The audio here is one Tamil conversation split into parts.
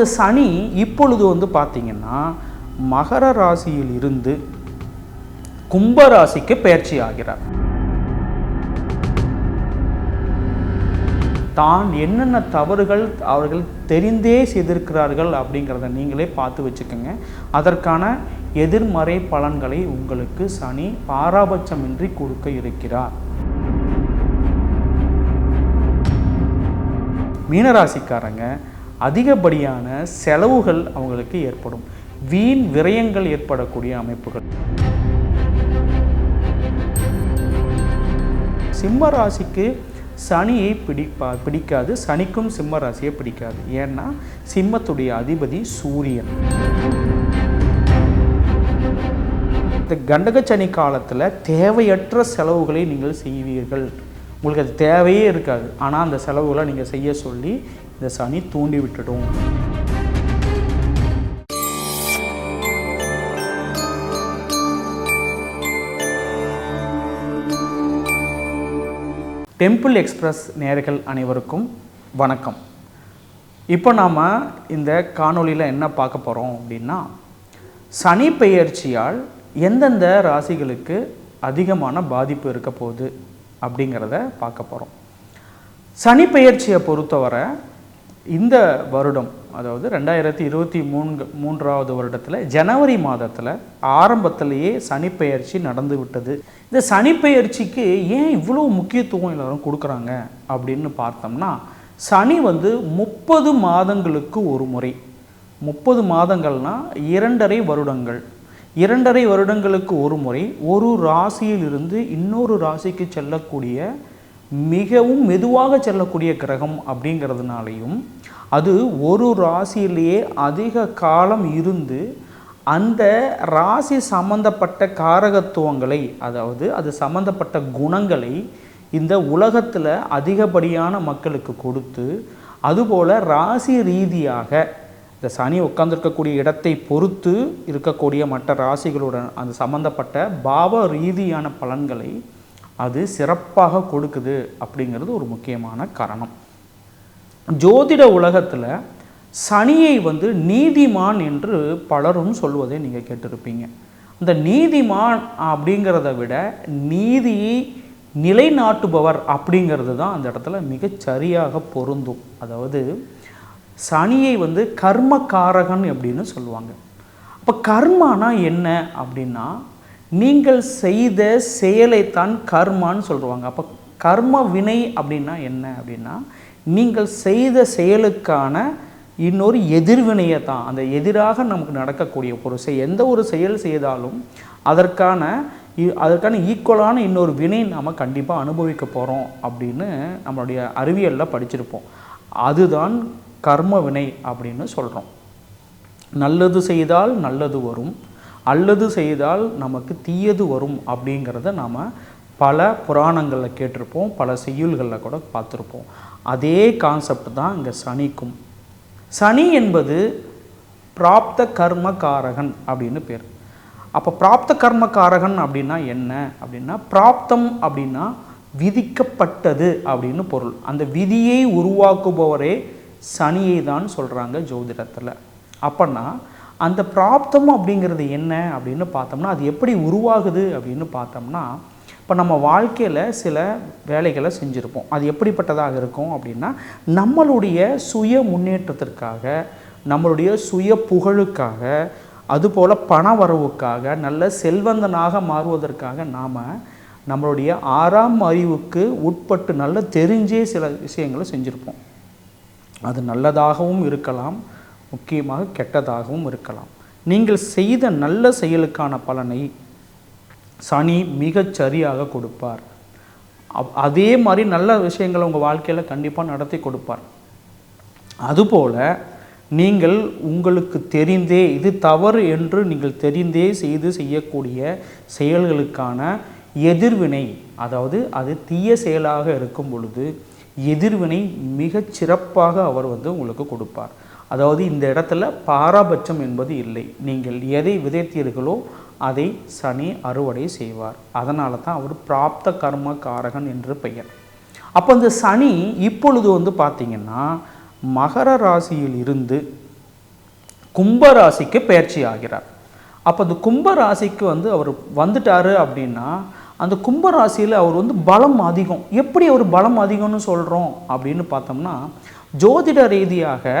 இந்த சனி இப்பொழுது வந்து பார்த்தீங்கன்னா மகர ராசியில் இருந்து கும்ப ராசிக்கு பயிற்சி ஆகிறார். தான் என்னென்ன தவறுகள் அவர்கள் தெரிந்தே செய்திருக்கிறார்கள் அப்படிங்கிறத நீங்களே பார்த்து வச்சுக்கோங்க. அதற்கான எதிர்மறை பலன்களை உங்களுக்கு சனி பாராபட்சமின்றி கொடுக்க இருக்கிறார். மீனராசிக்காரங்க அதிகப்படியான செலவுகள் அவங்களுக்கு ஏற்படும். வீண் விரயங்கள் ஏற்படக்கூடிய அமைப்புகள். சிம்ம ராசிக்கு சனியை பிடிப்பா பிடிக்காது. சனிக்கும் சிம்ம ராசியை பிடிக்காது. ஏன்னா சிம்மத்துடைய அதிபதி சூரியன். இந்த கண்டக சனி காலத்தில் தேவையற்ற செலவுகளை நீங்கள் செய்வீர்கள். உங்களுக்கு அது தேவையே இருக்காது. ஆனால் அந்த செலவுகளை நீங்கள் செய்ய சொல்லி இந்த சனி தூண்டி விட்டுடும். டெம்பிள் எக்ஸ்பிரஸ் நேர்கள் அனைவருக்கும் வணக்கம். இப்போ நாம் இந்த காணொளியில் என்ன பார்க்க போகிறோம் அப்படின்னா சனி பெயர்ச்சியால் எந்தெந்த ராசிகளுக்கு அதிகமான பாதிப்பு இருக்க போகுது அப்படிங்கிறத பார்க்க போகிறோம் சனி பெயர்ச்சியை பொறுத்தவரை இந்த வருடம் அதாவது ரெண்டாயிரத்தி இருபத்தி மூன்று மூன்றாவது வருடத்தில் ஜனவரி மாதத்தில் ஆரம்பத்திலேயே சனிப்பெயர்ச்சி நடந்து விட்டது இந்த சனிப்பெயர்ச்சிக்கு ஏன் இவ்வளோ முக்கியத்துவம் எல்லாரும் கொடுக்குறாங்க அப்படின்னு பார்த்தோம்னா சனி வந்து முப்பது மாதங்களுக்கு ஒரு முறை. முப்பது மாதங்கள்னால் இரண்டரை வருடங்கள். இரண்டரை வருடங்களுக்கு ஒரு முறை ஒரு ராசியிலிருந்து இன்னொரு ராசிக்கு செல்லக்கூடிய மிகவும் மெதுவாக செல்லக்கூடிய கிரகம் அப்படிங்கிறதுனாலையும் அது ஒரு ராசியிலேயே அதிக காலம் இருந்து அந்த ராசி சம்பந்தப்பட்ட காரகத்துவங்களை அதாவது அது சம்பந்தப்பட்ட குணங்களை இந்த உலகத்தில் அதிகப்படியான மக்களுக்கு கொடுத்து அதுபோல் ராசி ரீதியாக இந்த சனி உட்கார்ந்துருக்கக்கூடிய இடத்தை பொறுத்து இருக்கக்கூடிய மற்ற ராசிகளுடன் அந்த சம்பந்தப்பட்ட பாவ ரீதியான பலன்களை அது சிறப்பாக கொடுக்குது அப்படிங்கிறது ஒரு முக்கியமான காரணம். ஜோதிட உலகத்தில் சனியை வந்து நீதிமான் என்று பலரும் சொல்வதை நீங்கள் கேட்டிருப்பீங்க. அந்த நீதிமான் அப்படிங்கிறத விட நீதியை நிலைநாட்டுபவர் அப்படிங்கிறது தான் அந்த இடத்துல மிகச்சரியாக பொருந்தும். அதாவது சனியை வந்து கர்மக்காரகன் அப்படின்னு சொல்லுவாங்க. அப்போ கர்மானா என்ன அப்படின்னா நீங்கள் செய்த செயலைத்தான் கர்மான்னு சொல்லுவாங்க. அப்போ கர்ம வினை அப்படின்னா என்ன அப்படின்னா நீங்கள் செய்த செயலுக்கான இன்னொரு எதிர்வினையை தான் அந்த எதிராக நமக்கு நடக்கக்கூடிய ஒரு செய் எந்த ஒரு செயல் செய்தாலும் அதற்கான இ- அதற்கான ஈக்குவலான இன்னொரு வினை நாம் கண்டிப்பாக அனுபவிக்க போகிறோம் அப்படின்னு நம்மளுடைய அறிவியலில் படிச்சிருப்போம். அதுதான் கர்ம வினை அப்படின்னு சொல்கிறோம் நல்லது செய்தால் நல்லது வரும் அல்லது செய்தால் நமக்கு தீயது வரும் அப்படிங்கிறத நாம் பல புராணங்களில் கேட்டிருப்போம் பல செய்யுள்களில் கூட பார்த்துருப்போம். அதே கான்செப்ட் தான் இங்கே சனிக்கும். சனி என்பது பிராப்த கர்மகாரகன் அப்படின்னு பேர். அப்போ பிராப்த கர்மகாரகன் அப்படின்னா என்ன? அப்படின்னா பிராப்தம் அப்படின்னா விதிக்கப்பட்டது அப்படின்னு பொருள். அந்த விதியை உருவாக்குபவரே சனியை தான் சொல்கிறாங்க ஜோதிடத்தில். அப்போன்னா அந்த பிராப்தம் அப்படிங்கிறது என்ன அப்படின்னு பார்த்தோம்னா அது எப்படி உருவாகுது அப்படின்னு பார்த்தோம்னா இப்போ நம்ம வாழ்க்கையில் சில வேலைகளை செஞ்சுருப்போம். அது எப்படிப்பட்டதாக இருக்கும் அப்படின்னா நம்மளுடைய சுய முன்னேற்றத்திற்காக நம்மளுடைய சுய புகழுக்காக அதுபோல் பண வரவுக்காக நல்ல செல்வந்தனாக மாறுவதற்காக நாம் நம்மளுடைய ஆறாம் அறிவுக்கு உட்பட்டு நல்ல தெரிஞ்சே சில விஷயங்களை செஞ்சுருப்போம். அது நல்லதாகவும் இருக்கலாம் முக்கியமாக கெட்டதாகவும் இருக்கலாம். நீங்கள் செய்த நல்ல செயலுக்கான பலனை சனி மிகச் சரியாக கொடுப்பார். அப்- அதே மாதிரி நல்ல விஷயங்களை உங்கள் வாழ்க்கையில் கண்டிப்பாக நடத்தி கொடுப்பார். அதுபோல் நீங்கள் உங்களுக்கு தெரிந்தே இது தவறு என்று நீங்கள் தெரிந்தே செய்து செய்யக்கூடிய செயல்களுக்கான எதிர்வினை அதாவது அது தீய செயலாக இருக்கும் பொழுது எதிர்வினை மிகச் சிறப்பாக அவர் வந்து உங்களுக்கு கொடுப்பார். அதாவது இந்த இடத்துல பாராபட்சம் என்பது இல்லை. நீங்கள் எதை விதைத்தீர்களோ அதை சனி அறுவடை செய்வார். அதனால தான் அவர் பிராப்த கர்ம காரகன் என்று பெயர். அப்போ இந்த சனி இப்பொழுது வந்து பார்த்திங்கன்னா மகர ராசியில் இருந்து கும்பராசிக்கு பயிற்சி ஆகிறார். அப்போ அந்த கும்பராசிக்கு வந்து அவர் வந்துட்டார் அப்படின்னா அந்த கும்பராசியில் அவர் வந்து பலம் அதிகம். எப்படி அவர் பலம் அதிகம்னு சொல்கிறோம் அப்படின்னு பார்த்தோம்னா ஜோதிட ரீதியாக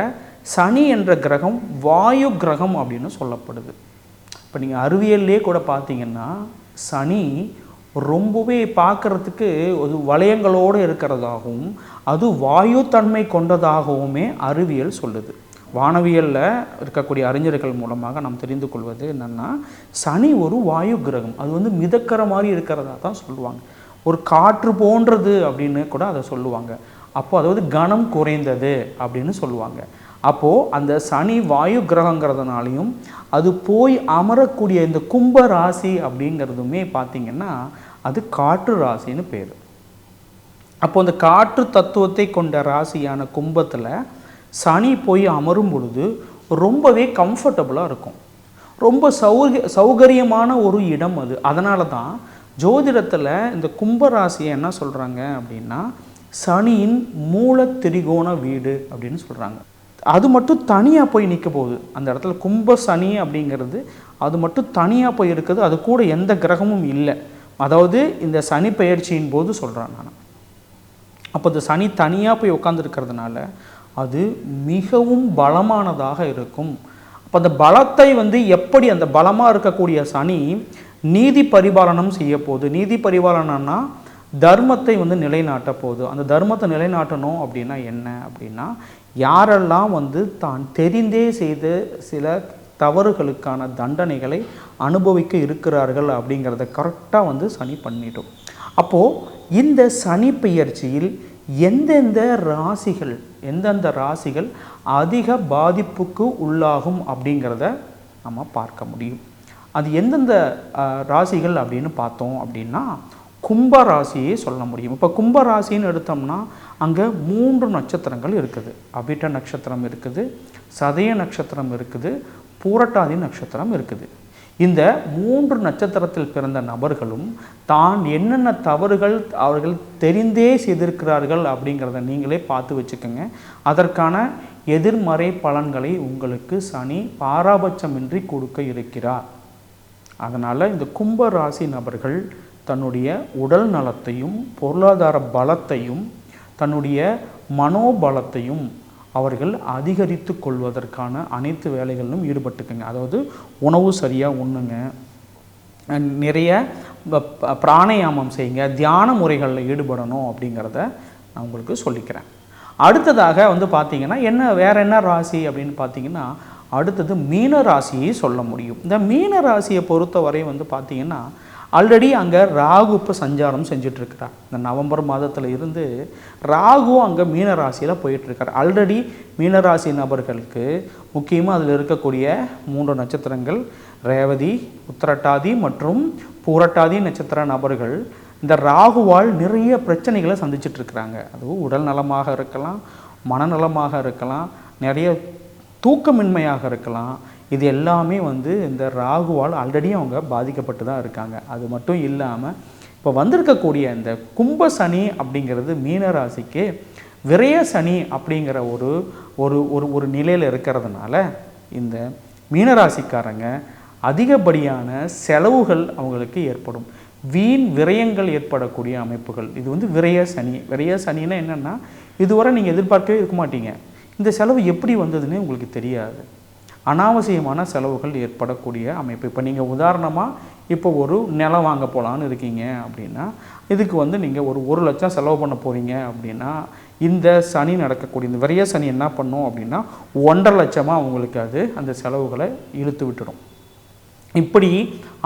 சனி என்ற கிரகம் வாயு கிரகம் அப்படின்னு சொல்லப்படுது. இப்போ நீங்கள் அறிவியல்லே கூட பார்த்தீங்கன்னா சனி ரொம்பவே பார்க்குறதுக்கு ஒரு வளையங்களோடு இருக்கிறதாகவும் அது வாயு தன்மை கொண்டதாகவுமே அறிவியல் சொல்லுது. வானவியலில் இருக்கக்கூடிய அறிஞர்கள் மூலமாக நாம் தெரிந்து கொள்வது என்னென்னா சனி ஒரு வாயு கிரகம். அது வந்து மிதக்கிற மாதிரி இருக்கிறதா தான் சொல்லுவாங்க. ஒரு காற்று போன்றது அப்படின்னு கூட அதை சொல்லுவாங்க. அப்போ அதாவது கனம் குறைந்தது அப்படின்னு சொல்லுவாங்க. அப்போது அந்த சனி வாயு கிரகங்கிறதுனாலையும் அது போய் அமரக்கூடிய இந்த கும்ப ராசி அப்படிங்கிறதுமே பார்த்திங்கன்னா அது காற்று ராசின்னு பேர். அப்போ அந்த காற்று தத்துவத்தை கொண்ட ராசியான கும்பத்தில் சனி போய் அமரும் பொழுது ரொம்பவே கம்ஃபர்டபுளாக இருக்கும். ரொம்ப சௌக சௌகரியமான ஒரு இடம் அது. அதனால தான் ஜோதிடத்தில் இந்த கும்பராசியை என்ன சொல்கிறாங்க அப்படின்னா சனியின் மூல திரிகோண வீடு அப்படின்னு சொல்கிறாங்க அது மட்டும் தனியாக போய் நிற்க போகுது. அந்த இடத்துல கும்ப சனி அப்படிங்கிறது அது மட்டும் தனியாக போய் இருக்குது அது கூட எந்த கிரகமும் இல்லை. அதாவது இந்த சனி பயிற்சியின் போது சொல்கிறேன் நான். அப்போ இந்த சனி தனியாக போய் உட்காந்துருக்கிறதுனால அது மிகவும் பலமானதாக இருக்கும். அப்போ அந்த பலத்தை வந்து எப்படி அந்த பலமாக இருக்கக்கூடிய சனி நீதி பரிபாலனம் செய்ய போகுது. நீதி பரிபாலனம்னா தர்மத்தை வந்து நிலைநாட்ட போகுது. அந்த தர்மத்தை நிலைநாட்டணும் அப்படின்னா என்ன அப்படின்னா யாரெல்லாம் வந்து தான் தெரிந்தே செய்த சில தவறுகளுக்கான தண்டனைகளை அனுபவிக்க இருக்கிறார்கள் அப்படிங்கிறத கரெக்டாக வந்து சனி பண்ணிட்டோம். அப்போது இந்த சனி பெயர்ச்சியில் எந்தெந்த ராசிகள் எந்தெந்த ராசிகள் அதிக பாதிப்புக்கு உள்ளாகும் அப்படிங்கிறத நம்ம பார்க்க முடியும். அது எந்தெந்த ராசிகள் அப்படின்னு பார்த்தோம் அப்படின்னா கும்பராசியை சொல்ல முடியும். இப்போ கும்ப ராசின்னு எடுத்தோம்னா அங்கே மூன்று நட்சத்திரங்கள் இருக்குது. அபிட்ட நட்சத்திரம் இருக்குது சதய நட்சத்திரம் இருக்குது பூரட்டாதி நட்சத்திரம் இருக்குது. இந்த மூன்று நட்சத்திரத்தில் பிறந்த நபர்களும் தான் என்னென்ன தவறுகள் அவர்கள் தெரிந்தே செய்திருக்கிறார்கள் அப்படிங்கிறத நீங்களே பார்த்து வச்சுக்கோங்க. அதற்கான எதிர்மறை பலன்களை உங்களுக்கு சனி பாராபட்சமின்றி கொடுக்க இருக்கிறார். அதனால் இந்த கும்ப ராசி நபர்கள் தன்னுடைய உடல் நலத்தையும் பொருளாதார பலத்தையும் தன்னுடைய மனோபலத்தையும் அவர்கள் அதிகரித்து கொள்வதற்கான அனைத்து வேலைகளிலும் ஈடுபட்டுக்குங்க. அதாவது உணவு சரியாக உண்ணுங்க. நிறைய பிராணயாமம் செய்யுங்க. தியான முறைகளில் ஈடுபடணும் அப்படிங்கிறத நான் உங்களுக்கு சொல்லிக்கிறேன். அடுத்ததாக வந்து பார்த்தீங்கன்னா என்ன வேறு என்ன ராசி அப்படின்னு பார்த்தீங்கன்னா அடுத்தது மீன ராசியை சொல்ல முடியும். இந்த மீன ராசியை பொறுத்தவரை வந்து பார்த்தீங்கன்னா ஆல்ரெடி அங்கே ராகு இப்போ சஞ்சாரம் செஞ்சிட்ருக்கிறார் இந்த நவம்பர் மாதத்தில் இருந்து ராகுவும் அங்கே மீனராசியில் போயிட்டுருக்கார். ஆல்ரெடி மீனராசி நபர்களுக்கு முக்கியமாக அதில் இருக்கக்கூடிய மூன்று நட்சத்திரங்கள் ரேவதி உத்திரட்டாதி மற்றும் பூரட்டாதி நட்சத்திர நபர்கள் இந்த ராகுவால் நிறைய பிரச்சனைகளை சந்திச்சிட்ருக்கிறாங்க அதுவும் உடல் நலமாக இருக்கலாம் மனநலமாக இருக்கலாம் நிறைய தூக்கமின்மையாக இருக்கலாம் இது எல்லாமே வந்து இந்த ராகுவால் ஆல்ரெடி அவங்க பாதிக்கப்பட்டு தான் இருக்காங்க. அது மட்டும் இல்லாமல் இப்போ வந்திருக்கக்கூடிய இந்த கும்ப சனி அப்படிங்கிறது மீன ராசிக்கு விரய சனி அப்படிங்கிற ஒரு ஒரு ஒரு ஒரு நிலையில் இருக்கிறதுனால இந்த மீனராசிக்காரங்க அதிகப்படியான செலவுகள் அவங்களுக்கு ஏற்படும். வீண் விரயங்கள் ஏற்படக்கூடிய அமைப்புகள். இது வந்து விரய சனி. விரய சனின்னா என்னென்னா இதுவரை நீங்கள் எதிர்பார்க்கவே இருக்க மாட்டீங்க. இந்த செலவு எப்படி வந்ததுன்னு உங்களுக்கு தெரியாது. அனாவசியமான செலவுகள் ஏற்படக்கூடிய அமைப்பு. இப்போ நீங்கள் உதாரணமாக இப்போ ஒரு நிலம் வாங்க போகலான்னு இருக்கீங்க அப்படின்னா இதுக்கு வந்து நீங்கள் ஒரு ஒரு லட்சம் செலவு பண்ண போகிறீங்க அப்படின்னா இந்த சனி நடக்கக்கூடிய இந்த விரைய சனி என்ன பண்ணும் அப்படின்னா ஒன்றரை லட்சமாக அவங்களுக்கு அது அந்த செலவுகளை இழுத்து விட்டுடும். இப்படி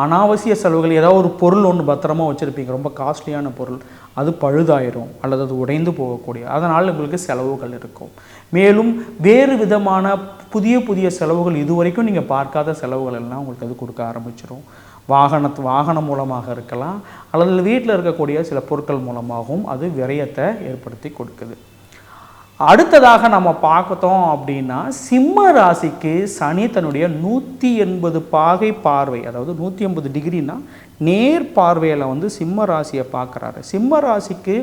அனாவசிய செலவுகள் ஏதாவது ஒரு பொருள் ஒன்று பத்திரமா வச்சுருப்பீங்க ரொம்ப காஸ்ட்லியான பொருள் அது பழுதாயிரும் அல்லது அது உடைந்து போகக்கூடிய அதனால் உங்களுக்கு செலவுகள் இருக்கும். மேலும் வேறு விதமான புதிய புதிய செலவுகள் இதுவரைக்கும் நீங்கள் பார்க்காத செலவுகள் எல்லாம் உங்களுக்கு அது கொடுக்க ஆரம்பிச்சிடும் வாகனத்து வாகனம் மூலமாக இருக்கலாம் அல்லது வீட்டில் இருக்கக்கூடிய சில பொருட்கள் மூலமாகவும் அது விரயத்தை ஏற்படுத்தி கொடுக்குது. அடுத்ததாக நம்ம பார்த்தோம் அப்படின்னா சிம்ம ராசிக்கு சனி தன்னுடைய நூற்றி எண்பது பாகை பார்வை அதாவது நூற்றி எண்பது டிகிரினா நேர் பார்வையில் வந்து சிம்ம ராசியை பார்க்குறாரு. சிம்ம ராசிக்கு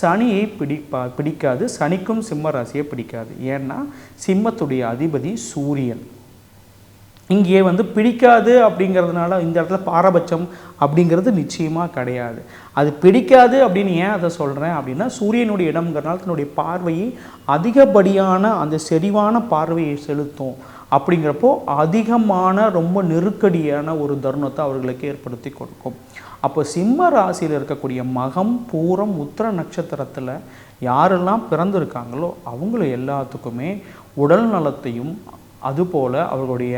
சனியை பிடிப்பா பிடிக்காது சனிக்கும் சிம்ம ராசியை பிடிக்காது. ஏன்னா சிம்மத்துடைய அதிபதி சூரியன். இங்கே வந்து பிடிக்காது அப்படிங்கிறதுனால இந்த இடத்துல பாரபட்சம் அப்படிங்கிறது நிச்சயமாக கிடையாது. அது பிடிக்காது அப்படின்னு ஏன் அதை சொல்கிறேன் அப்படின்னா சூரியனுடைய இடம்ங்கிறனால தன்னுடைய பார்வையை அதிகப்படியான அந்த செறிவான பார்வையை செலுத்தும். அப்படிங்கிறப்போ அதிகமான ரொம்ப நெருக்கடியான ஒரு தருணத்தை அவர்களுக்கு ஏற்படுத்தி கொடுக்கும். அப்போ சிம்ம ராசியில் இருக்கக்கூடிய மகம் பூரம் உத்திர நட்சத்திரத்தில் யாரெல்லாம் பிறந்திருக்காங்களோ அவங்கள எல்லாத்துக்குமே உடல் நலத்தையும் அதுபோல் அவர்களுடைய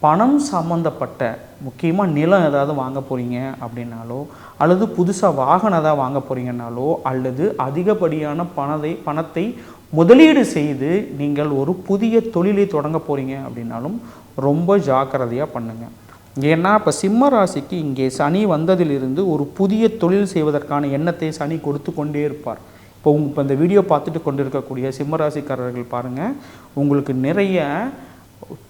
பணம் சம்மந்தப்பட்ட முக்கியமாக நிலம் ஏதாவது வாங்க போகிறீங்க அப்படின்னாலோ அல்லது புதுசாக வாகனம் ஏதாவது வாங்க போகிறீங்கனாலோ அல்லது அதிகப்படியான பணத்தை பணத்தை முதலீடு செய்து நீங்கள் ஒரு புதிய தொழிலை தொடங்க போகிறீங்க அப்படின்னாலும் ரொம்ப ஜாக்கிரதையாக பண்ணுங்கள் ஏன்னா இப்போ சிம்ம ராசிக்கு இங்கே சனி வந்ததிலிருந்து ஒரு புதிய தொழில் செய்வதற்கான எண்ணத்தை சனி கொடுத்து கொண்டே இருப்பார். இப்போ உங்க இப்போ இந்த வீடியோ பார்த்துட்டு கொண்டு இருக்கக்கூடிய சிம்ம ராசிக்காரர்கள் பாருங்கள் உங்களுக்கு நிறைய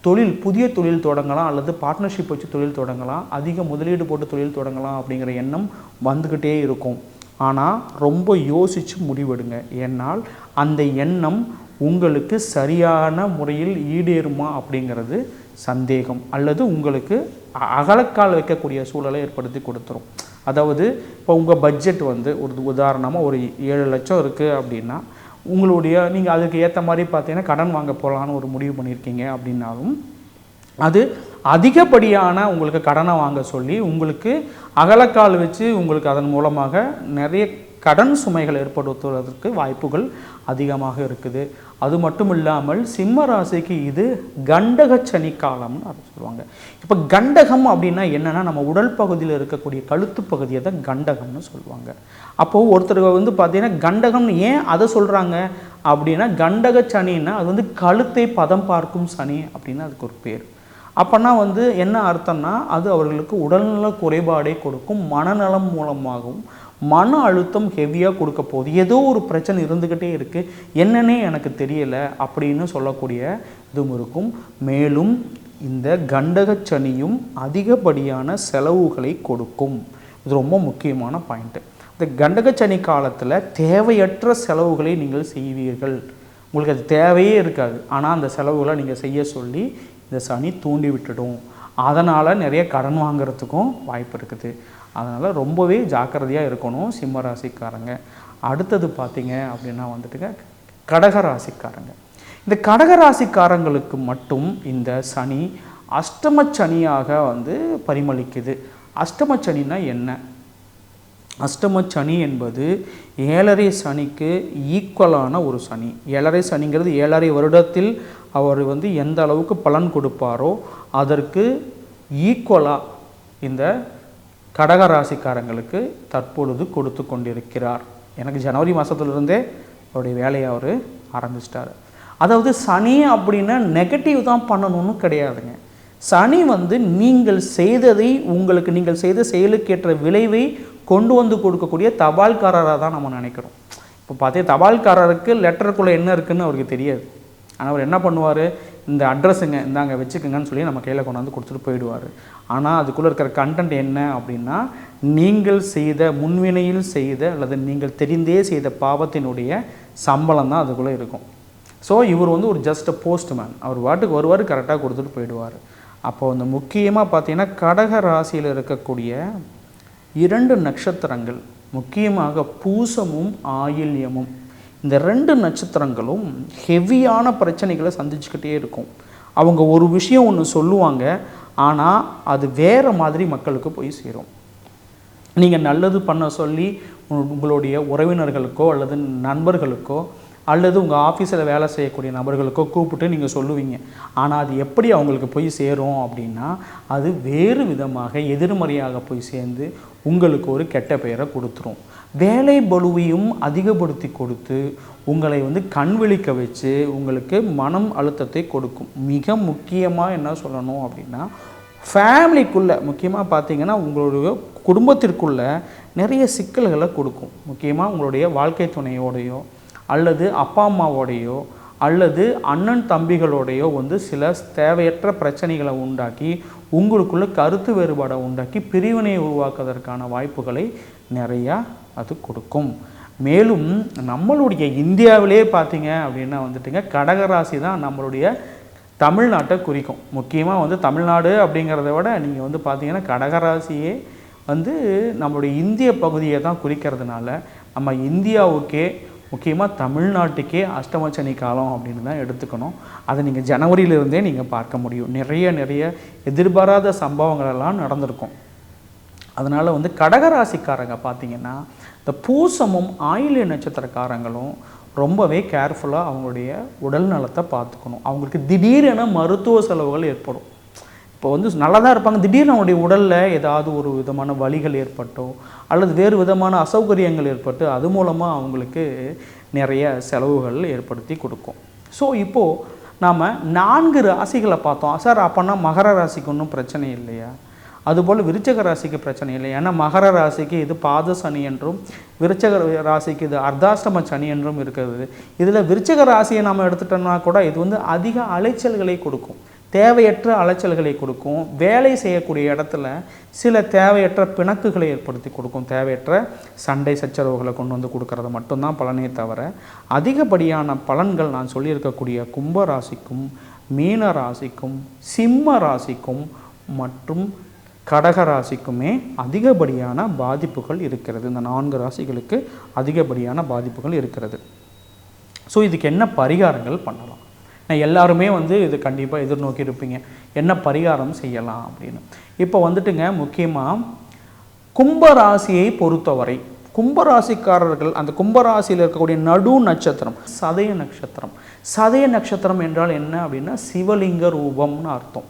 தொழில் புதிய தொழில் தொடங்கலாம் அல்லது பார்ட்னர்ஷிப் வச்சு தொழில் தொடங்கலாம். அதிக முதலீடு போட்டு தொழில் தொடங்கலாம் அப்படிங்கிற எண்ணம் வந்துக்கிட்டே இருக்கும். ஆனால் ரொம்ப யோசித்து முடிவெடுங்க. ஏன்னால் அந்த எண்ணம் உங்களுக்கு சரியான முறையில் ஈடேறுமா அப்படிங்கிறது சந்தேகம். அல்லது உங்களுக்கு அ- அகலக்கால் வைக்கக்கூடிய சூழலை ஏற்படுத்தி கொடுத்துரும். அதாவது இப்போ உங்கள் பட்ஜெட் வந்து ஒரு உதாரணமாக ஒரு ஏழு லட்சம் இருக்குது அப்படின்னா உங்களுடைய நீங்கள் அதுக்கு ஏற்ற மாதிரி பார்த்தீங்கன்னா கடன் வாங்க போகலான்னு ஒரு முடிவு பண்ணியிருக்கீங்க அப்படின்னாலும் அது அதிகப்படியான உங்களுக்கு கடனை வாங்க சொல்லி உங்களுக்கு அகலக்கால் வச்சு உங்களுக்கு அதன் மூலமாக நிறைய கடன் சுமைகள் ஏற்படுத்துவதற்கு வாய்ப்புகள் அதிகமாக இருக்குது. அது மட்டும் இல்லாமல் சிம்ம ராசிக்கு இது கண்டக சனி காலம்னு அதை சொல்லுவாங்க. இப்போ கண்டகம் அப்படின்னா என்னென்னா நம்ம உடல் பகுதியில் இருக்கக்கூடிய கழுத்து பகுதியை தான் கண்டகம்னு சொல்லுவாங்க. அப்போது ஒருத்தர் வந்து பார்த்தீங்கன்னா கண்டகம்னு ஏன் அதை சொல்கிறாங்க அப்படின்னா கண்டக சனின்னா அது வந்து கழுத்தை பதம் பார்க்கும் சனி அப்படின்னு அதுக்கு ஒரு பேர். அப்போனா வந்து என்ன அர்த்தம்னா அது அவர்களுக்கு உடல்நல குறைபாடை கொடுக்கும் மனநலம் மூலமாகவும் மன அழுத்தம் ஹெவியாக கொடுக்க போகுது. ஏதோ ஒரு பிரச்சனை இருந்துக்கிட்டே இருக்குது என்னன்னே எனக்கு தெரியலை அப்படின்னு சொல்லக்கூடிய இதுவும் இருக்கும். மேலும் இந்த கண்டகச் சனியும் அதிகப்படியான செலவுகளை கொடுக்கும். இது ரொம்ப முக்கியமான பாயிண்ட்டு இந்த கண்டகச்சனி காலத்தில் தேவையற்ற செலவுகளை நீங்கள் செய்வீர்கள். உங்களுக்கு அது தேவையே இருக்காது. ஆனால் அந்த செலவுகளை நீங்கள் செய்ய சொல்லி இந்த சனி தூண்டி விட்டுடும். அதனால் நிறைய கடன் வாங்குறதுக்கும் வாய்ப்பு இருக்குது. அதனால் ரொம்பவே ஜாக்கிரதையாக இருக்கணும் சிம்ம ராசிக்காரங்க. அடுத்தது பார்த்தீங்க அப்படின்னா வந்துட்டுங்க கடக ராசிக்காரங்க. இந்த கடக ராசிக்காரங்களுக்கு மட்டும் இந்த சனி அஷ்டம சனியாக வந்து பரிமளிக்குது. அஷ்டம சனினா என்ன? அஷ்டம சனி என்பது ஏழரை சனிக்கு ஈக்குவலான ஒரு சனி. ஏழரை சனிங்கிறது ஏழரை வருடத்தில் அவர் வந்து எந்த அளவுக்கு பலன் கொடுப்பாரோ அதற்கு ஈக்குவலாக இந்த கடக ராசிக்காரங்களுக்கு தற்பொழுது கொடுத்து கொண்டிருக்கிறார். எனக்கு ஜனவரி மாதத்துலேருந்தே அவருடைய வேலையை அவர் ஆரம்பிச்சிட்டாரு. அதாவது சனி அப்படின்னா நெகட்டிவ் தான் பண்ணணும்னு கிடையாதுங்க. சனி வந்து நீங்கள் செய்ததை உங்களுக்கு நீங்கள் செய்த செயலுக்கேற்ற விளைவை கொண்டு வந்து கொடுக்கக்கூடிய தபால்காரராக தான் நம்ம நினைக்கிறோம். இப்போ பார்த்தே தபால்காரருக்கு லெட்டருக்குள்ளே என்ன இருக்குதுன்னு அவருக்கு தெரியாது. ஆனால் அவர் என்ன பண்ணுவார்? இந்த அட்ரஸுங்க இந்தாங்க வச்சுக்கோங்கன்னு சொல்லி நம்ம கையில் கொண்டாந்து கொடுத்துட்டு போயிடுவார். ஆனால் அதுக்குள்ளே இருக்கிற கண்டென்ட் என்ன அப்படின்னா நீங்கள் செய்த முன்வினையில் செய்த அல்லது நீங்கள் தெரிந்தே செய்த பாவத்தினுடைய சம்பளம் தான் அதுக்குள்ளே இருக்கும். ஸோ இவர் வந்து ஒரு ஜஸ்ட் போஸ்ட்மேன் அவர் வாட்டுக்கு வருவார் கரெக்டாக கொடுத்துட்டு போயிடுவார். அப்போ வந்து முக்கியமாக பார்த்தீங்கன்னா கடக ராசியில் இருக்கக்கூடிய இரண்டு நட்சத்திரங்கள் முக்கியமாக பூசமும் ஆயில்யமும். இந்த ரெண்டு நட்சத்திரங்களும் ஹெவியான பிரச்சனைகளை சந்திச்சுக்கிட்டே இருக்கும். அவங்க ஒரு விஷயம் ஒன்று சொல்லுவாங்க ஆனால் அது வேறு மாதிரி மக்களுக்கு போய் சேரும். நீங்கள் நல்லது பண்ண சொல்லி உங்களுடைய உறவினர்களுக்கோ அல்லது நண்பர்களுக்கோ அல்லது உங்கள் ஆஃபீஸில் வேலை செய்யக்கூடிய நபர்களுக்கோ கூப்பிட்டு நீங்கள் சொல்லுவீங்க. ஆனால் அது எப்படி அவங்களுக்கு போய் சேரும் அப்படின்னா அது வேறு விதமாக எதிர்மறையாக போய் சேர்ந்து உங்களுக்கு ஒரு கெட்ட பெயரை கொடுத்துரும். வேலை பலுவையும் அதிகப்படுத்தி கொடுத்து உங்களை வந்து கண் விழிக்க வச்சு உங்களுக்கு மனம் அழுத்தத்தை கொடுக்கும். மிக முக்கியமாக என்ன சொல்லணும் அப்படின்னா ஃபேமிலிக்குள்ளே முக்கியமாக பார்த்தீங்கன்னா உங்களுடைய குடும்பத்திற்குள்ளே நிறைய சிக்கல்களை கொடுக்கும். முக்கியமாக உங்களுடைய வாழ்க்கை துணையோடையோ அல்லது அப்பா அம்மாவோடையோ அல்லது அண்ணன் தம்பிகளோடையோ வந்து சில தேவையற்ற பிரச்சனைகளை உண்டாக்கி உங்களுக்குள்ள கருத்து வேறுபாடை உண்டாக்கி பிரிவினையை உருவாக்குவதற்கான வாய்ப்புகளை நிறையா அது கொடுக்கும். மேலும் நம்மளுடைய இந்தியாவிலே பார்த்தீங்க அப்படின்னா வந்துட்டுங்க கடகராசி தான் நம்மளுடைய தமிழ்நாட்டை குறிக்கும். முக்கியமாக வந்து தமிழ்நாடு அப்படிங்கிறத விட நீங்கள் வந்து பார்த்தீங்கன்னா கடகராசியே வந்து நம்மளுடைய இந்திய பகுதியை தான் குறிக்கிறதுனால நம்ம இந்தியாவுக்கே முக்கியமாக தமிழ்நாட்டுக்கே அஷ்டமச்சனி காலம் அப்படின்னு தான் எடுத்துக்கணும். அதை நீங்கள் ஜனவரியிலிருந்தே நீங்கள் பார்க்க முடியும். நிறைய நிறைய எதிர்பாராத சம்பவங்களெல்லாம் நடந்திருக்கும். அதனால் வந்து கடகராசிக்காரங்க பார்த்தீங்கன்னா இந்த பூசமும் ஆயில்ய நட்சத்திரக்காரங்களும் ரொம்பவே கேர்ஃபுல்லாக அவங்களுடைய உடல் நலத்தை பார்த்துக்கணும். அவங்களுக்கு திடீரென மருத்துவ செலவுகள் ஏற்படும். இப்போ வந்து நல்லா தான் இருப்பாங்க. திடீர்னு அவங்களுடைய உடலில் ஏதாவது ஒரு விதமான வலிகள் ஏற்பட்டோ அல்லது வேறு விதமான அசௌகரியங்கள் ஏற்பட்டு அது மூலமாக அவங்களுக்கு நிறைய செலவுகள் ஏற்படுத்தி கொடுக்கும். ஸோ இப்போது நாம் நான்கு ராசிகளை பார்த்தோம். சார் அப்போனா மகர ராசிக்கு ஒன்றும் பிரச்சனை இல்லையா? அதுபோல் விருச்சக ராசிக்கு பிரச்சனை இல்லை. ஏன்னா மகர ராசிக்கு இது பாத சனி என்றும் விருச்சக ராசிக்கு இது அர்த்தாஷ்டம சனி என்றும் இருக்கிறது. இதில் விருச்சக ராசியை நாம் எடுத்துட்டோம்னா கூட இது வந்து அதிக அலைச்சல்களை கொடுக்கும். தேவையற்ற அலைச்சல்களை கொடுக்கும். வேலை செய்யக்கூடிய இடத்துல சில தேவையற்ற பிணக்குகளை ஏற்படுத்தி கொடுக்கும். தேவையற்ற சண்டை சச்சரவுகளை கொண்டு வந்து கொடுக்கறது மட்டும்தான் பலனே தவிர அதிகப்படியான பலன்கள் நான் சொல்லியிருக்கக்கூடிய கும்ப ராசிக்கும் மீன ராசிக்கும் சிம்ம ராசிக்கும் மற்றும் கடக ராசிக்குமே அதிகப்படியான பாதிப்புகள் இருக்கிறது. இந்த நான்கு ராசிகளுக்கு அதிகப்படியான பாதிப்புகள் இருக்கிறது. ஸோ இதுக்கு என்ன பரிகாரங்கள் பண்ணலாம்? நான் எல்லாருமே வந்து இது கண்டிப்பாக எதிர்நோக்கி இருப்பீங்க. என்ன பரிகாரம் செய்யலாம் அப்படின்னு. இப்போ வந்துட்டுங்க முக்கியமாக கும்பராசியை பொறுத்தவரை கும்பராசிக்காரர்கள் அந்த கும்பராசியில் இருக்கக்கூடிய நடு நட்சத்திரம் சதய நட்சத்திரம். சதய நட்சத்திரம் என்றால் என்ன அப்படின்னா சிவலிங்க ரூபம்னு அர்த்தம்.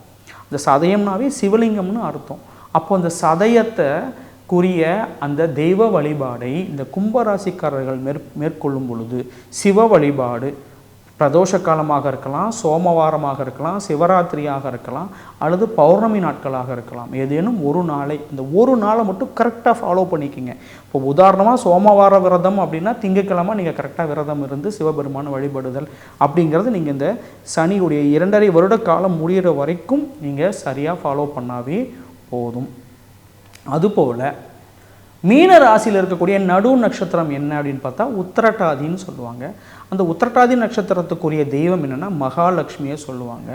இந்த சதயம்னாவே சிவலிங்கம்னு அர்த்தம். அப்போ அந்த சதயத்தை குறிய அந்த தெய்வ வழிபாடை இந்த கும்பராசிக்காரர்கள் மேற் மேற்கொள்ளும் பொழுது சிவ வழிபாடு பிரதோஷ காலமாக இருக்கலாம் சோமவாரமாக இருக்கலாம் சிவராத்திரியாக இருக்கலாம் அல்லது பௌர்ணமி நாட்களாக இருக்கலாம். ஏதேனும் ஒரு நாளை இந்த ஒரு நாளை மட்டும் கரெக்டாக ஃபாலோ பண்ணிக்கிங்க. இப்போ உதாரணமாக சோமவார விரதம் அப்படின்னா திங்கக்கிழமை நீங்கள் கரெக்டாக விரதம் இருந்து சிவபெருமான வழிபடுதல் அப்படிங்கிறது நீங்கள் இந்த சனியுடைய இரண்டரை வருட காலம் முடிகிற வரைக்கும் நீங்கள் சரியாக ஃபாலோ பண்ணாவே போதும். அதுபோல் மீன ராசியில் இருக்கக்கூடிய நடு நட்சத்திரம் என்ன அப்படின்னு பார்த்தா உத்திரட்டாதின்னு சொல்லுவாங்க. அந்த உத்திரட்டாதி நட்சத்திரத்துக்குரிய தெய்வம் என்னென்னா மகாலட்சுமியை சொல்லுவாங்க.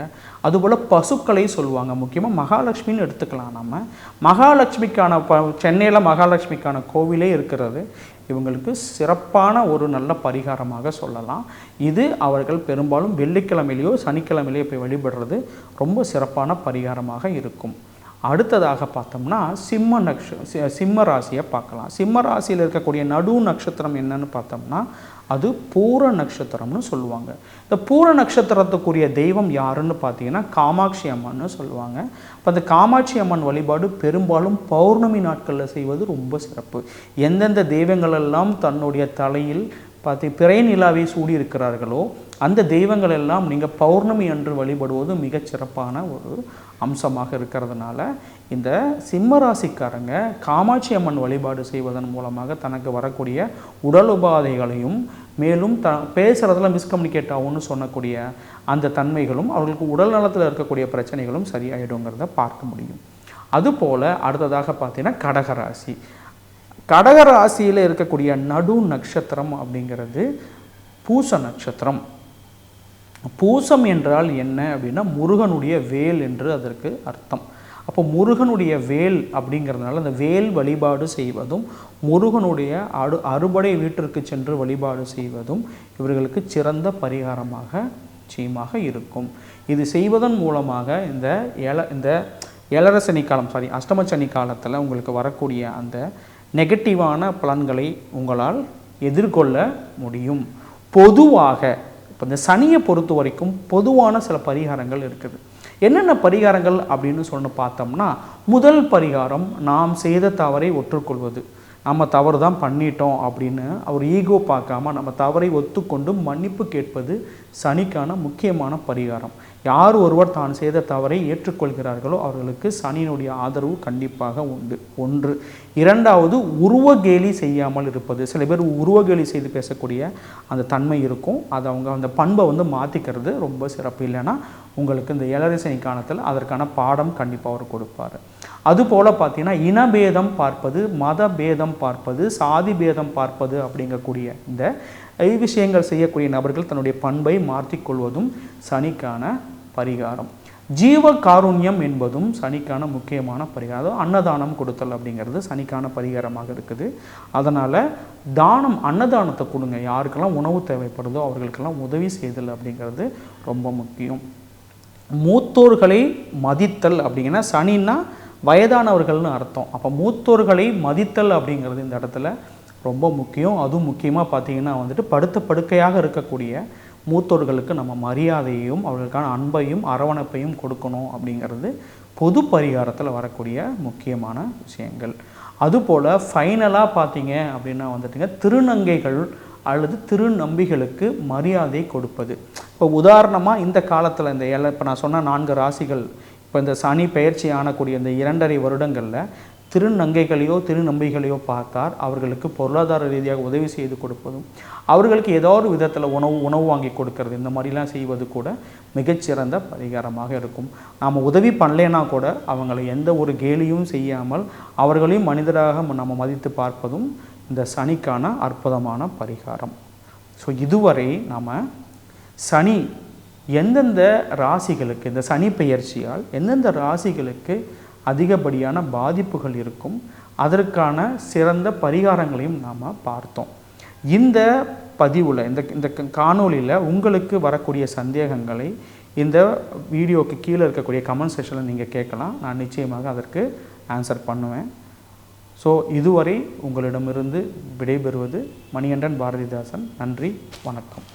அதுபோல் பசுக்களை சொல்லுவாங்க. முக்கியமாக மகாலட்சுமின்னு எடுத்துக்கலாம் நம்ம மகாலட்சுமிக்கான ப சென்னையில் மகாலட்சுமிக்கான கோவிலே இருக்கிறது. இவங்களுக்கு சிறப்பான ஒரு நல்ல பரிகாரமாக சொல்லலாம். இது அவர்கள் பெரும்பாலும் வெள்ளிக்கிழமையிலேயோ சனிக்கிழமையிலேயோ போய் வழிபடுறது ரொம்ப சிறப்பான பரிகாரமாக இருக்கும். அடுத்ததாக பார்த்தோம்னா சிம்ம நக்ஷ சிம்ம ராசியை பார்க்கலாம். சிம்ம ராசியில் இருக்கக்கூடிய நடு நட்சத்திரம் என்னன்னு பார்த்தோம்னா அது பூர நட்சத்திரம்னு சொல்லுவாங்க. இந்த பூர நட்சத்திரத்துக்குரிய தெய்வம் யாருன்னு பார்த்தீங்கன்னா காமாட்சி அம்மன்னு சொல்லுவாங்க. இப்போ அந்த காமாட்சி அம்மன் வழிபாடு பெரும்பாலும் பௌர்ணமி நாட்களில் செய்வது ரொம்ப சிறப்பு. எந்தெந்த தெய்வங்களெல்லாம் தன்னுடைய தலையில் பார்த்து பிறை நிலாவை சூடி இருக்கிறார்களோ அந்த தெய்வங்கள் எல்லாம் நீங்கள் பௌர்ணமி அன்று வழிபடுவது மிகச் சிறப்பான ஒரு அம்சமாக இருக்கிறதுனால இந்த சிம்ம ராசிக்காரங்க காமாட்சி அம்மன் வழிபாடு செய்வதன் மூலமாக தனக்கு வரக்கூடிய உடல் உபாதைகளையும் மேலும் த பேசுகிறதுல மிஸ்கம்யூனிகேட் ஆகும்னு சொன்னக்கூடிய அந்த தன்மைகளும் அவர்களுக்கு உடல் நலத்தில் இருக்கக்கூடிய பிரச்சனைகளும் சரியாயிடுங்கிறத பார்க்க முடியும். அதுபோல் அடுத்ததாக பார்த்தீங்கன்னா கடகராசி. கடகராசியில் இருக்கக்கூடிய நடு நட்சத்திரம் அப்படிங்கிறது பூச நட்சத்திரம். பூசம் என்றால் என்ன அப்படின்னா முருகனுடைய வேல் என்று அதற்கு அர்த்தம். அப்போ முருகனுடைய வேல் அப்படிங்கிறதுனால அந்த வேல் வழிபாடு செய்வதும் முருகனுடைய அடு அறுபடை வீட்டிற்கு சென்று வழிபாடு செய்வதும் இவர்களுக்கு சிறந்த பரிகாரமாக நிச்சயமாக இருக்கும். இது செய்வதன் மூலமாக இந்த ஏல இந்த ஏழரை சனிக்காலம் சாரி அஷ்டம சனி காலத்தில் உங்களுக்கு வரக்கூடிய அந்த நெகட்டிவான பலன்களை உங்களால் எதிர்கொள்ள முடியும். பொதுவாக இப்போ இந்த சனியை பொறுத்த வரைக்கும் பொதுவான சில பரிகாரங்கள் இருக்குது. என்னென்ன பரிகாரங்கள் அப்படின்னு சொன்னு பார்த்தோம்னா முதல் பரிகாரம் நாம் செய்த தவறை ஒற்றுக்கொள்வது. நம்ம தவறு தான் பண்ணிட்டோம் அப்படின்னு அவர் ஈகோ பார்க்காம நம்ம தவறை ஒத்துக்கொண்டு மன்னிப்பு கேட்பது சனிக்கான முக்கியமான பரிகாரம். யார் ஒருவர் தான் செய்த தவறை ஏற்றுக்கொள்கிறார்களோ அவர்களுக்கு சனியினுடைய ஆதரவு கண்டிப்பாக உண்டு. ஒன்று. இரண்டாவது உருவகேலி செய்யாமல் இருப்பது. சில பேர் உருவகேலி செய்து பேசக்கூடிய அந்த தன்மை இருக்கும். அதை அவங்க அந்த பண்பை வந்து மாற்றிக்கிறது ரொம்ப சிறப்பு. இல்லைன்னா உங்களுக்கு இந்த ஏழரை சனி காலத்தில் அதற்கான பாடம் கண்டிப்பாக அவர் கொடுப்பார். அதுபோல் பார்த்தீங்கன்னா இனபேதம் பார்ப்பது மத பேதம் பார்ப்பது சாதி பேதம் பார்ப்பது அப்படிங்கக்கூடிய இந்த விஷயங்கள் செய்யக்கூடிய நபர்கள் தன்னுடைய பண்பை மாற்றிக்கொள்வதும் சனிக்கான பரிகாரம். ஜீவ காருண்யம் என்பதும் சனிக்கான முக்கியமான பரிகாரம். அன்னதானம் கொடுத்தல் அப்படிங்கிறது சனிக்கான பரிகாரமாக இருக்குது. அதனால் தானம் அன்னதானத்தை கொடுங்க. யாருக்கெல்லாம் உணவு தேவைப்படுதோ அவர்களுக்கெல்லாம் உதவி செய்தல் அப்படிங்கிறது ரொம்ப முக்கியம். மூத்தோர்களை மதித்தல் அப்படிங்கன்னா சனின்னா வயதானவர்கள்னு அர்த்தம். அப்போ மூத்தோர்களை மதித்தல் அப்படிங்கிறது இந்த இடத்துல ரொம்ப முக்கியம். அதுவும் முக்கியமாக பார்த்தீங்கன்னா வந்துட்டு படுத்த படுக்கையாக இருக்கக்கூடிய மூத்தோர்களுக்கு நம்ம மரியாதையையும் அவர்களுக்கான அன்பையும் அரவணைப்பையும் கொடுக்கணும் அப்படிங்கிறது பொது பரிகாரத்தில் வரக்கூடிய முக்கியமான விஷயங்கள். அதுபோல் ஃபைனலாக பார்த்தீங்க அப்படின்னா வந்துட்டுங்க திருநங்கைகள் அல்லது திருநம்பிகளுக்கு மரியாதை கொடுப்பது. இப்போ உதாரணமாக இந்த காலத்தில் இந்த ஏழை இப்போ நான் சொன்ன நான்கு ராசிகள் இப்போ இந்த சனி பெயர்ச்சி ஆனக்கூடிய இந்த இரண்டரை வருடங்களில் திருநங்கைகளையோ திருநம்பிகளையோ பார்த்தார். அவர்களுக்கு பொருளாதார ரீதியாக உதவி செய்து கொடுப்பதும் அவர்களுக்கு ஏதோ ஒரு விதத்தில் உணவு உணவு வாங்கி கொடுக்கறது. இந்த மாதிரிலாம் செய்வது கூட மிகச்சிறந்த பரிகாரமாக இருக்கும். நாம் உதவி பண்ணலைன்னா கூட அவங்களை எந்த ஒரு கேலியும் செய்யாமல் அவர்களையும் மனிதராக நம்ம மதித்து பார்ப்பதும் இந்த சனிக்கான அற்புதமான பரிகாரம். ஸோ இதுவரை நாம் சனி எந்தெந்த ராசிகளுக்கு இந்த சனி பெயர்ச்சியால் எந்தெந்த ராசிகளுக்கு அதிகப்படியான பாதிப்புகள் இருக்கும் அதற்கான சிறந்த பரிகாரங்களையும் நாம் பார்த்தோம். இந்த பதிவில் இந்த இந்த காணொளியில் உங்களுக்கு வரக்கூடிய சந்தேகங்களை இந்த வீடியோக்கு கீழே இருக்கக்கூடிய கமெண்ட் செக்ஷனில் நீங்கள் கேட்கலாம். நான் நிச்சயமாக அதற்கு ஆன்சர் பண்ணுவேன். ஸோ இதுவரை உங்களிடமிருந்து விடைபெறுவது மணிகண்டன் பாரதிதாசன். நன்றி வணக்கம்.